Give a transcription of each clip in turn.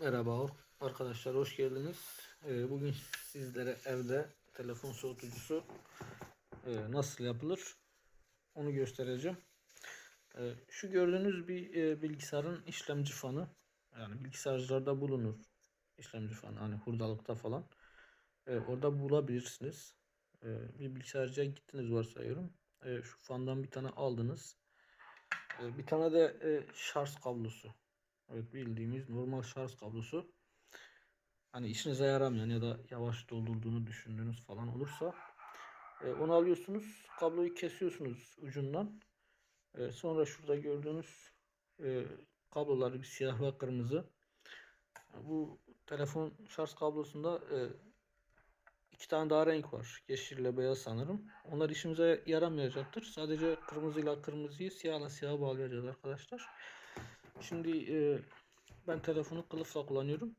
Merhaba arkadaşlar hoş geldiniz. Ee, Bugün sizlere evde telefon soğutucusu e, nasıl yapılır onu göstereceğim. Ee, Şu gördüğünüz bir e, bilgisayarın işlemci fanı. Yani bilgisayarlarda bulunur işlemci fanı hani hurdalıkta falan. Orada bulabilirsiniz. Bir bilgisayarcıya gittiniz varsayıyorum. Şu fandan bir tane aldınız. Bir tane de e, şarj kablosu. Evet bildiğimiz normal şarj kablosu. Hani işinize yaramayan ya da yavaş doldurduğunu düşündüğünüz falan olursa e, onu alıyorsunuz. Kabloyu kesiyorsunuz ucundan. E, sonra şurada gördüğünüz e, kablolar bir siyah ve kırmızı. Bu telefon şarj kablosunda e, iki tane daha renk var. Yeşil ile beyaz sanırım. Onlar işimize yaramayacaktır. Sadece kırmızıyla kırmızıyı siyahla siyaha bağlayacağız arkadaşlar. Şimdi e, ben telefonu kılıfla kullanıyorum.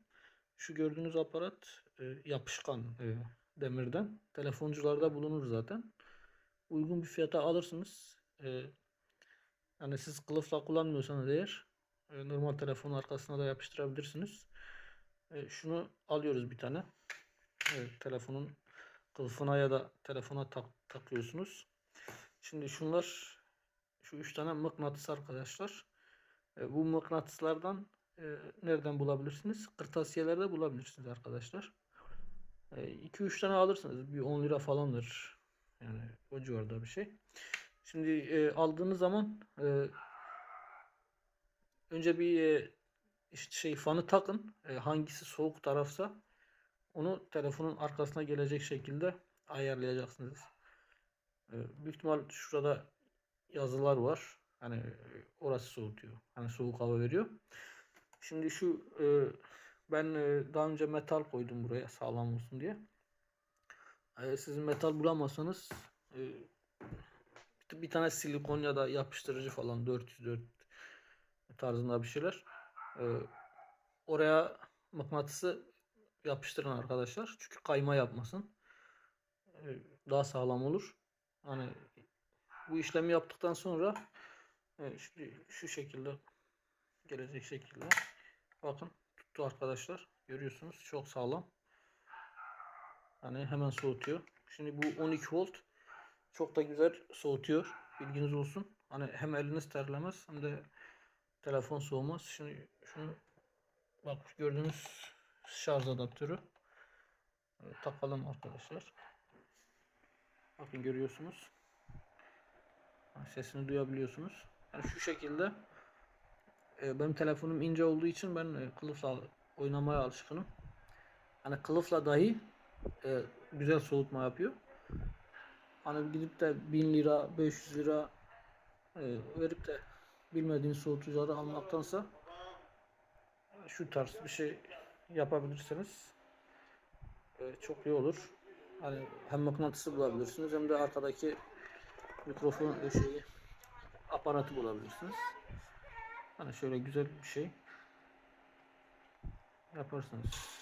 Şu gördüğünüz aparat e, yapışkan e, demirden. Telefoncularda bulunur zaten. Uygun bir fiyata alırsınız. E, yani siz kılıfla kullanmıyorsanız eğer e, normal telefonun arkasına da yapıştırabilirsiniz. E, şunu alıyoruz bir tane. Evet, telefonun kılıfına ya da telefona tak, takıyorsunuz. Şimdi şunlar şu üç tane mıknatıs arkadaşlar. E, bu mıknatıslardan e, nereden bulabilirsiniz? Kırtasiyelerde bulabilirsiniz arkadaşlar. 2-3 tane alırsınız. Bir 10 lira falandır. Yani o civarda bir şey. Şimdi e, aldığınız zaman e, önce bir e, işte şey fanı takın. E, hangisi soğuk tarafsa onu telefonun arkasına gelecek şekilde ayarlayacaksınız. E, büyük ihtimal şurada yazılar var. Hani e, orası soğutuyor. Hani soğuk hava veriyor. Şimdi şu e, ben e, daha önce metal koydum buraya sağlam olsun diye. E, siz metal bulamazsanız e, bir- tane silikon ya da yapıştırıcı falan 404 tarzında bir şeyler. E, oraya mıknatısı yapıştırın arkadaşlar. Çünkü kayma yapmasın. E, daha sağlam olur. Hani bu işlemi yaptıktan sonra Evet, şu, şu şekilde gelecek şekilde. Bakın tuttu arkadaşlar. Görüyorsunuz çok sağlam. Hani hemen soğutuyor. Şimdi bu 12 volt çok da güzel soğutuyor. Bilginiz olsun. Hani hem eliniz terlemez hem de telefon soğumaz. Şimdi şunu bak gördüğünüz şarj adaptörü Evet, takalım arkadaşlar. Bakın görüyorsunuz. Sesini duyabiliyorsunuz. Yani şu şekilde e, benim telefonum ince olduğu için ben e, kılıfla oynamaya alışkınım. Hani kılıfla dahi e, güzel soğutma yapıyor. Hani gidip de 1000 lira, 500 lira e, verip de bilmediğin soğutucuları almaktansa şu tarz bir şey yapabilirsiniz. E, çok iyi olur. Hani hem mıknatısı bulabilirsiniz hem de arkadaki mikrofon şeyi aparatı bulabilirsiniz. Hani şöyle güzel bir şey yaparsınız.